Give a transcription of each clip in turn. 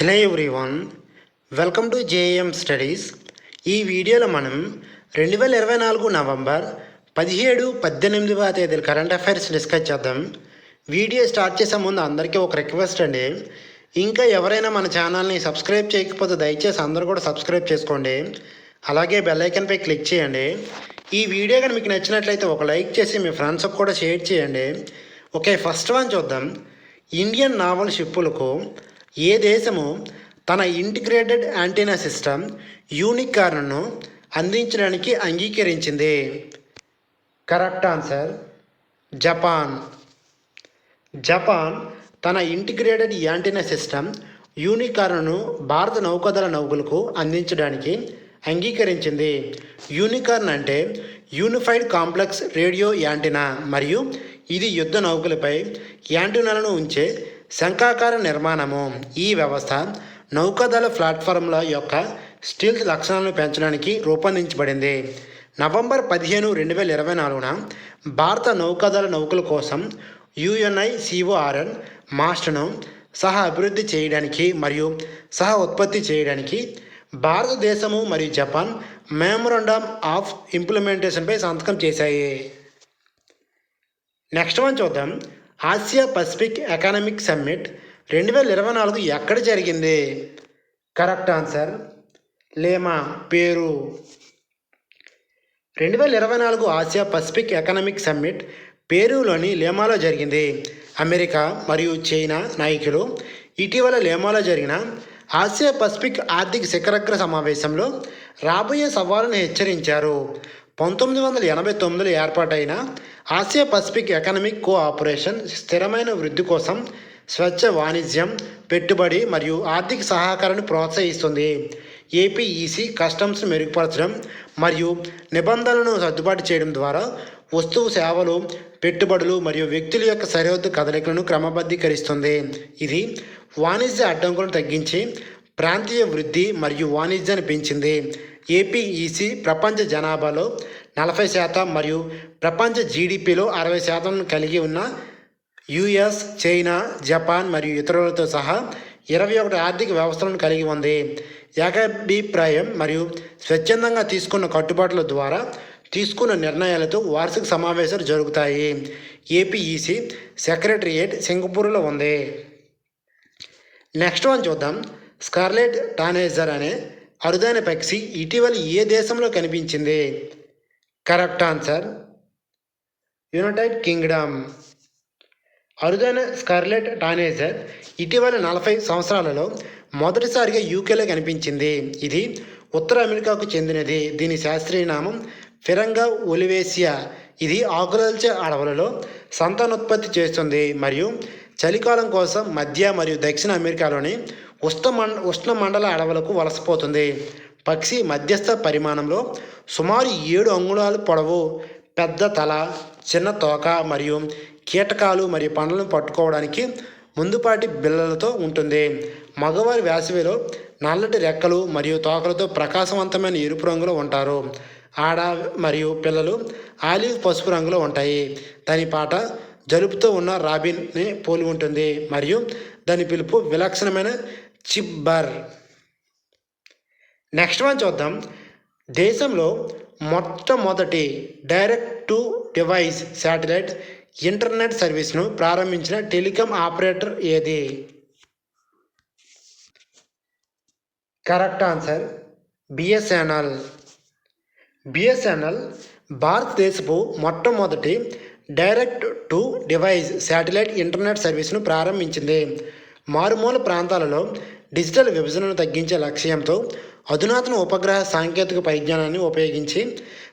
Hello everyone welcome to JM studies. ఈ వీడియోలో మనం రెండు వేల ఇరవై నాలుగు నవంబర్ పదిహేడు పద్దెనిమిదవ తేదీల కరెంట్ అఫైర్స్ డిస్కస్ చేద్దాం. వీడియో స్టార్ట్ చేసే ముందు అందరికీ ఒక రిక్వెస్ట్ అండి. ఇంకా ఎవరైనా మన ఛానల్ని సబ్స్క్రైబ్ చేయకపోతే దయచేసి అందరూ కూడా సబ్స్క్రైబ్ చేసుకోండి. అలాగే బెల్ ఐకన్పై క్లిక్ చేయండి. ఈ వీడియో కానీ మీకు నచ్చినట్లయితే ఒక లైక్ చేసి మీ ఫ్రెండ్స్కి కూడా షేర్ చేయండి. ఓకే ఫస్ట్ వన్ చూద్దాం. ఇండియన్ నావల్ షిప్పులకు ఏ దేశము తన ఇంటిగ్రేటెడ్ యాంటీనా సిస్టమ్ యూనికార్న్ను అందించడానికి అంగీకరించింది? Correct answer Japan. జపాన్ తన ఇంటిగ్రేటెడ్ యాంటీనా సిస్టమ్ యూనికార్న్ను భారత నౌకదళ నౌకలకు అందించడానికి అంగీకరించింది. యూనికార్న్ అంటే యూనిఫైడ్ కాంప్లెక్స్ రేడియో యాంటీనా మరియు ఇది యుద్ధ నౌకలపై యాంటీనాలను ఉంచే శంఖాకార నిర్మాణము ఈ వ్యవస్థ నౌకాదళ ప్లాట్ఫారంల యొక్క స్టీల్ లక్షణాలను పెంచడానికి రూపొందించబడింది. నవంబర్ పదిహేను రెండు వేల ఇరవై నాలుగున భారత నౌకాదళ నౌకల కోసం యుఎన్ఐ సిఓఆర్ఎన్ మాస్టర్ను సహా అభివృద్ధి చేయడానికి మరియు సహ ఉత్పత్తి చేయడానికి భారతదేశము మరియు జపాన్ మెమొరండమ్ ఆఫ్ ఇంప్లిమెంటేషన్పై సంతకం చేశాయి. నెక్స్ట్ వన్ చూద్దాం. ఆసియా పసిఫిక్ ఎకనామిక్ సమ్మిట్ రెండు వేల ఇరవై నాలుగు ఎక్కడ జరిగింది? కరెక్ట్ ఆన్సర్ లేమా పేరు. రెండు వేల ఇరవై నాలుగు ఆసియా పసిఫిక్ ఎకనామిక్ సమ్మిట్ పేరులోని లేమాలో జరిగింది. అమెరికా మరియు చైనా నాయకులు ఇటీవల లేమాలో జరిగిన ఆసియా పసిఫిక్ ఆర్థిక శిఖరగ్ర సమావేశంలో రాబోయే సవాళ్ళను హెచ్చరించారు. పంతొమ్మిది వందల ఎనభై తొమ్మిదిలో ఏర్పాటైన ఆసియా పసిఫిక్ ఎకనమిక్ కోఆపరేషన్ స్థిరమైన వృద్ధి కోసం స్వచ్ఛ వాణిజ్యం పెట్టుబడి మరియు ఆర్థిక సహకారాన్ని ప్రోత్సహిస్తుంది. ఏపీఈసి కస్టమ్స్ను మెరుగుపరచడం మరియు నిబంధనలను సర్దుబాటు చేయడం ద్వారా వస్తువు సేవలు పెట్టుబడులు మరియు వ్యక్తుల యొక్క సరిహద్దు కదలికలను క్రమబద్ధీకరిస్తుంది. ఇది వాణిజ్య అడ్డంకులను తగ్గించి ప్రాంతీయ వృద్ధి మరియు వాణిజ్యాన్ని పెంచింది. ఏపీఈసి ప్రపంచ జనాభాలో నలభై శాతం మరియు ప్రపంచ జీడిపిలో అరవై శాతం కలిగి ఉన్న యుఎస్ చైనా జపాన్ మరియు ఇతరులతో సహా ఇరవై ఒకటి ఆర్థిక వ్యవస్థలను కలిగి ఉంది. ఏకాభిప్రాయం మరియు స్వచ్ఛందంగా తీసుకున్న కట్టుబాట్ల ద్వారా తీసుకున్న నిర్ణయాలతో వార్షిక సమావేశాలు జరుగుతాయి. ఏపీఈసి సెక్రటరియేట్ సింగపూర్లో ఉంది. నెక్స్ట్ వన్ చూద్దాం. స్కార్లెట్ టానేజర్ అనే అరుదైన పక్షి ఇటీవల ఏ దేశంలో కనిపించింది? Correct answer. United Kingdom. అరుదైన స్కర్లెట్ టానేజర్ ఇటీవల నలభై సంవత్సరాలలో మొదటిసారిగా యూకేలో కనిపించింది. ఇది ఉత్తర అమెరికాకు చెందినది. దీని శాస్త్రీయ నామం ఫిరంగా ఒలివేసియా. ఇది ఆకులల్చే అడవులలో సంతానోత్పత్తి చేస్తుంది. మరియు చలికాలం కోసం మధ్య మరియు దక్షిణ అమెరికాలోని ఉష్ణ మండ ఉష్ణ మండల అడవులకు వలసపోతుంది. పక్షి మధ్యస్థ పరిమాణంలో సుమారు ఏడు అంగుళాలు పొడవు పెద్ద తల చిన్న తోక మరియు కీటకాలు మరియు పండ్లను పట్టుకోవడానికి ముందుపాటి బిళ్ళలతో ఉంటుంది. మగవారి వేసవిలో నల్లటి రెక్కలు మరియు తోకలతో ప్రకాశవంతమైన ఎరుపు రంగులో ఉంటారు. ఆడ మరియు పిల్లలు ఆలివ్ పసుపు రంగులో ఉంటాయి. దాని పాట జలుపుతో ఉన్న రాబిన్ని పోలి ఉంటుంది మరియు దాని పిలుపు విలక్షణమైన చిబ్బర్. నెక్స్ట్ వన్ చూద్దాం. దేశంలో మొట్టమొదటి direct to device satellite internet సర్వీస్ను ప్రారంభించిన టెలికాం ఆపరేటర్ ఏది? Correct answer BSNL. బిఎస్ఎన్ఎల్ భారతదేశపు మొట్టమొదటి direct to device satellite internet సర్వీస్ను ప్రారంభించింది. మారుమూల ప్రాంతాలలో డిజిటల్ విభజనను తగ్గించే లక్ష్యంతో అధునాతన ఉపగ్రహ సాంకేతిక పరిజ్ఞానాన్ని ఉపయోగించి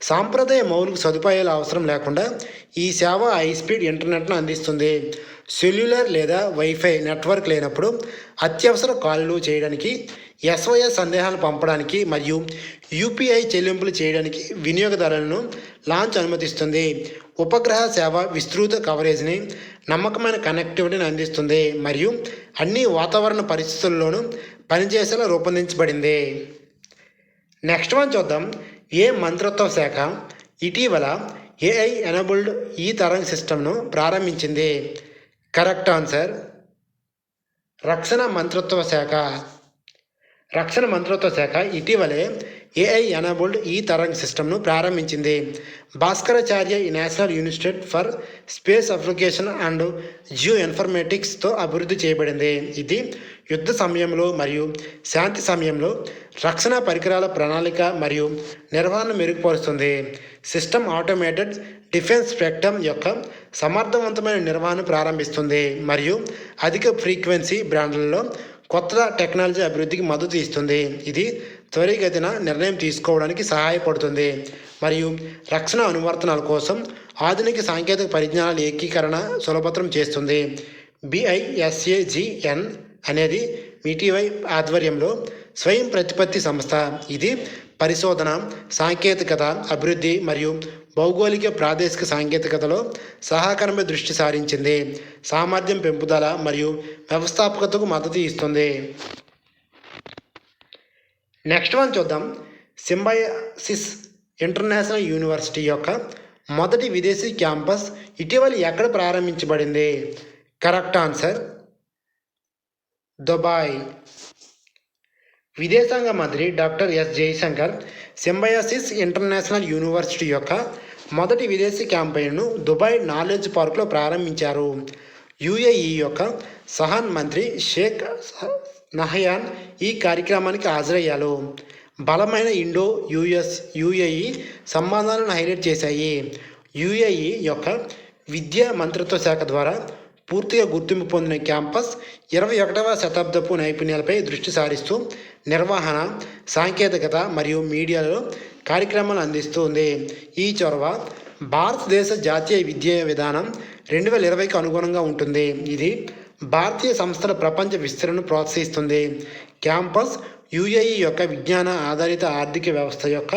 సాంప్రదాయ మౌలిక సదుపాయాల అవసరం లేకుండా ఈ సేవ హై స్పీడ్ ఇంటర్నెట్ను అందిస్తుంది. సెల్యులర్ లేదా వైఫై నెట్వర్క్ లేనప్పుడు అత్యవసర కాల్లు చేయడానికి ఎస్ఓఎస్ సందేహాలు పంపడానికి మరియు యూపీఐ చెల్లింపులు చేయడానికి వినియోగదారులను లాంచ్ అనుమతిస్తుంది. ఉపగ్రహ సేవ విస్తృత కవరేజ్ని నమ్మకమైన కనెక్టివిటీని అందిస్తుంది మరియు అన్ని వాతావరణ పరిస్థితుల్లోనూ పనిచేసేలా రూపొందించబడింది. నెక్స్ట్ వన్ చూద్దాం. ఏ మంత్రిత్వ శాఖ ఇటీవల ఏఐ ఎనబుల్డ్ ఈ తరం సిస్టమ్ను ప్రారంభించింది? కరెక్ట్ ఆన్సర్ రక్షణ మంత్రిత్వ శాఖ. రక్షణ మంత్రిత్వ శాఖ ఇటీవలే ఏఐ ఎనాబుల్డ్ ఈ తరంగ్ సిస్టమ్ను ప్రారంభించింది. Bhaskaracharya national institute for space application and geo ఇన్ఫర్మేటిక్స్తో అభివృద్ధి చేయబడింది. ఇది యుద్ధ సమయంలో మరియు శాంతి సమయంలో రక్షణ పరికరాల ప్రణాళిక మరియు నిర్వహణను మెరుగుపరుస్తుంది. సిస్టమ్ ఆటోమేటెడ్ డిఫెన్స్ స్పెక్ట్రమ్ యొక్క సమర్థవంతమైన నిర్వహణ ప్రారంభిస్తుంది మరియు అధిక ఫ్రీక్వెన్సీ బ్రాండ్లలో కొత్త టెక్నాలజీ అభివృద్ధికి మద్దతు ఇస్తుంది. ఇది త్వరిగతిన నిర్ణయం తీసుకోవడానికి సహాయపడుతుంది. మరియు రక్షణ అనువర్తనాల కోసం ఆధునిక సాంకేతిక పరిజ్ఞానాల ఏకీకరణ సులభతరం చేస్తుంది. బిఐఎస్ఏజిఎన్ అనేది మీటీవై ఆధ్వర్యంలో స్వయం ప్రతిపత్తి సంస్థ. ఇది పరిశోధన సాంకేతికత అభివృద్ధి మరియు భౌగోళిక ప్రాదేశిక సాంకేతికతలో సహకారంపై దృష్టి సారించింది. సామర్థ్యం పెంపుదల మరియు వ్యవస్థాపకతకు మద్దతు ఇస్తుంది. నెక్స్ట్ వన్ చూద్దాం. సింబయాసిస్ ఇంటర్నేషనల్ యూనివర్సిటీ యొక్క మొదటి విదేశీ క్యాంపస్ ఇటీవల ఎక్కడ ప్రారంభించబడింది? Correct answer Dubai. విదేశాంగ మంత్రి doctor S Jaishankar symbiosis international university యొక్క మొదటి విదేశీ క్యాంపెయిన్ను దుబాయ్ నాలెడ్జ్ పార్క్లో ప్రారంభించారు. యుఏఈ యొక్క సహాన్ మంత్రి షేక్ నహయాన్ ఈ కార్యక్రమానికి హాజరయ్యారు. బలమైన ఇండో యుఎస్ యుఏఈ సంబంధాలను హైలైట్ చేశాయి. యుఏఈ యొక్క విద్యా మంత్రిత్వ శాఖ ద్వారా పూర్తిగా గుర్తింపు పొందిన క్యాంపస్ ఇరవై ఒకటవ శతాబ్దపు నైపుణ్యాలపై దృష్టి సారిస్తూ నిర్వహణ సాంకేతికత మరియు మీడియాలో కార్యక్రమాలు అందిస్తుంది. ఈ చొరవ భారతదేశ జాతీయ విద్యా విధానం రెండు వేల ఇరవైకి అనుగుణంగా ఉంటుంది. ఇది భారతీయ సంస్థల ప్రపంచ విస్తరణను ప్రోత్సహిస్తుంది. క్యాంపస్ యుఏఈ యొక్క విజ్ఞాన ఆధారిత ఆర్థిక వ్యవస్థ యొక్క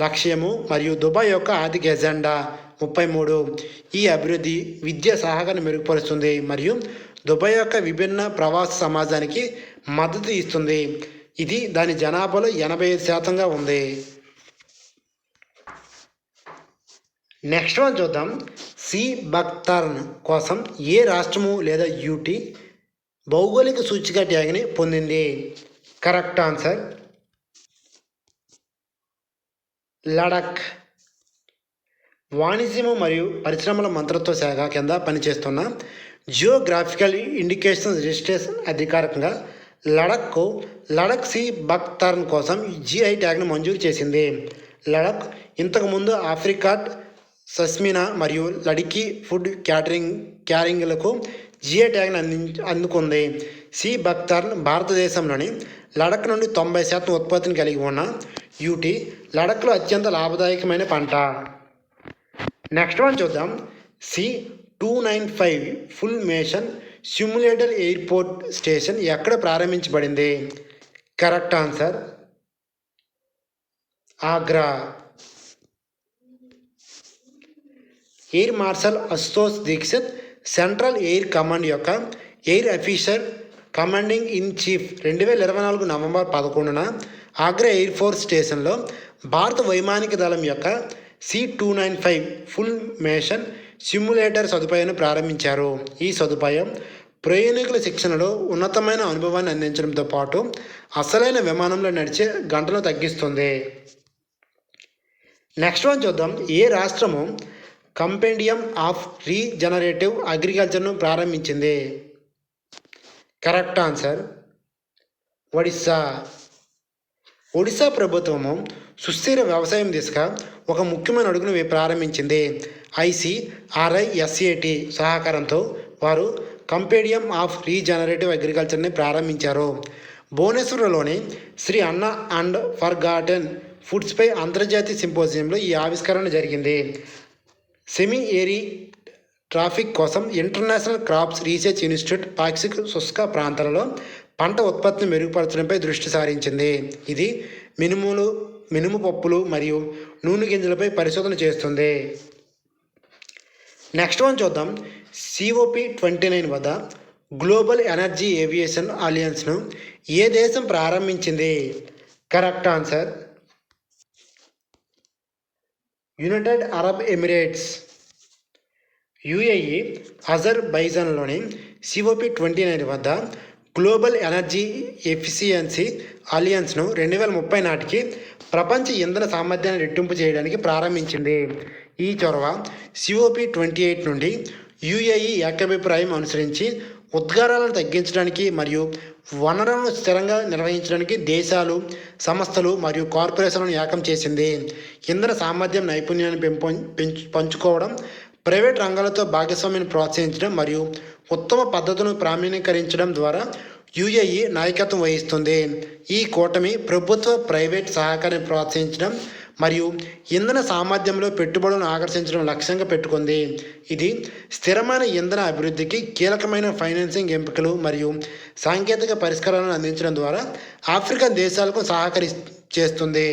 లక్ష్యము మరియు దుబాయ్ యొక్క ఆర్థిక ఎజెండా ముప్పై మూడు. ఈ అభివృద్ధి విద్య సహకారం మెరుగుపరుస్తుంది మరియు దుబాయ్ యొక్క విభిన్న ప్రవాస సమాజానికి మద్దతు ఇస్తుంది. ఇది దాని జనాభాలో ఎనభై ఐదు శాతంగా ఉంది. నెక్స్ట్ వన్ చూద్దాం. సి బక్తార్న్ కోసం ఏ రాష్ట్రము లేదా యూటీ భౌగోళిక సూచిక ట్యాగ్ని పొందింది? Correct answer. లడక్. వాణిజ్యము మరియు పరిశ్రమల మంత్రిత్వ శాఖ కింద పనిచేస్తున్న జియోగ్రాఫికల్ ఇండికేషన్ రిజిస్ట్రేషన్ అధికారికంగా లడఖ్కు లడక్ సి బక్తార్న్ కోసం జిఐ ట్యాగ్ను మంజూరు చేసింది. లడక్ ఇంతకుముందు ఆఫ్రికాట్ సస్మినా మరియు లడికి ఫుడ్ క్యాటరింగ్ క్యారింగ్లకు జిఏ ట్యాగ్ను అంది అందుకుంది. సి. బక్తార్న్ భారతదేశంలోని లడక్ నుండి తొంభై శాతం ఉత్పత్తిని కలిగి ఉన్న యూటీ లడఖ్లో అత్యంత లాభదాయకమైన పంట. నెక్స్ట్ వన్ చూద్దాం. C. Two nine five full mission simulator airport station ఎక్కడ ప్రారంభించబడింది? Correct answer Agra. Air marshal Ashutosh Dixit central air command యొక్క air officer commanding in chief రెండు వేల ఇరవై నాలుగు నవంబర్ పదకొండున ఆగ్రా ఎయిర్ ఫోర్స్ స్టేషన్లో భారత వైమానిక దళం యొక్క C two nine five full mission simulator సదుపాయాన్ని ప్రారంభించారు. ఈ సదుపాయం ప్రయాణికుల శిక్షణలో ఉన్నతమైన అనుభవాన్ని అందించడంతో పాటు అసలైన విమానంలో నడిచే గంటలు తగ్గిస్తుంది. నెక్స్ట్ వన్ చూద్దాం. ఏ రాష్ట్రము కంపెండియం ఆఫ్ రీజనరేటివ్ అగ్రికల్చర్ను ప్రారంభించింది. Correct answer. ఒడిస్సా. ఒడిశా ప్రభుత్వము సుస్థిర వ్యవసాయం దిశగా ఒక ముఖ్యమైన అడుగును ప్రారంభించింది. ఐసిఆర్ఐఎస్ఏటి సహకారంతో వారు కంపేడియం ఆఫ్ రీజనరేటివ్ అగ్రికల్చర్ని ప్రారంభించారు. భువనేశ్వర్లోని శ్రీ అన్న అండ్ ఫర్ గార్డెన్ ఫుడ్స్పై అంతర్జాతీయ సింపోజియంలో ఈ ఆవిష్కరణ జరిగింది. సెమీ ఏరీ ట్రాఫిక్ కోసం ఇంటర్నేషనల్ క్రాప్స్ రీసెర్చ్ ఇన్స్టిట్యూట్ పాక్షిక శుష్క ప్రాంతాలలో పంట ఉత్పత్తిని మెరుగుపరచడంపై దృష్టి సారించింది. ఇది మినుములు మినుము పప్పులు మరియు నూనె గింజలపై పరిశోధన చేస్తుంది. నెక్స్ట్ వన్ చూద్దాం. సిఓపి ట్వంటీ నైన్ వద్ద గ్లోబల్ ఎనర్జీ ఏవియేషన్ అలియన్స్ను ఏ దేశం ప్రారంభించింది? Correct answer United Arab Emirates UAE అజర్బైజాన్లోని COP twenty nine వద్ద గ్లోబల్ ఎనర్జీ ఎఫిషియన్సీ అలియన్స్ను రెండు వేల ముప్పై నాటికి ప్రపంచ ఇంధన సామర్థ్యాన్ని రెట్టింపు చేయడానికి ప్రారంభించింది. ఈ చొరవ సిఓపి ట్వంటీ ఎయిట్ నుండి యుఏఈ ఏకాభిప్రాయం అనుసరించి ఉద్గారాలను తగ్గించడానికి మరియు వనరులను స్థిరంగా నిర్వహించడానికి దేశాలు సంస్థలు మరియు కార్పొరేషన్లను ఏకం చేసింది. ఇంధన సామర్థ్యం నైపుణ్యాన్ని పెంపొ పెంచు పంచుకోవడం ప్రైవేట్ రంగాలతో భాగస్వామ్యాన్ని ప్రోత్సహించడం మరియు ఉత్తమ పద్ధతులను ప్రామాణీకరించడం ద్వారా యుఏఈ నాయకత్వం వహిస్తుంది. ఈ కూటమి ప్రభుత్వ ప్రైవేట్ సహకారాన్ని ప్రోత్సహించడం మరియు ఇంధన సామర్థ్యంలో పెట్టుబడులను ఆకర్షించడం లక్ష్యంగా పెట్టుకుంది. ఇది స్థిరమైన ఇంధన అభివృద్ధికి కీలకమైన ఫైనాన్సింగ్ ఎంపికలు మరియు సాంకేతిక పరిష్కారాలను అందించడం ద్వారా ఆఫ్రికన్ దేశాలకు సహకరి చేస్తుంది.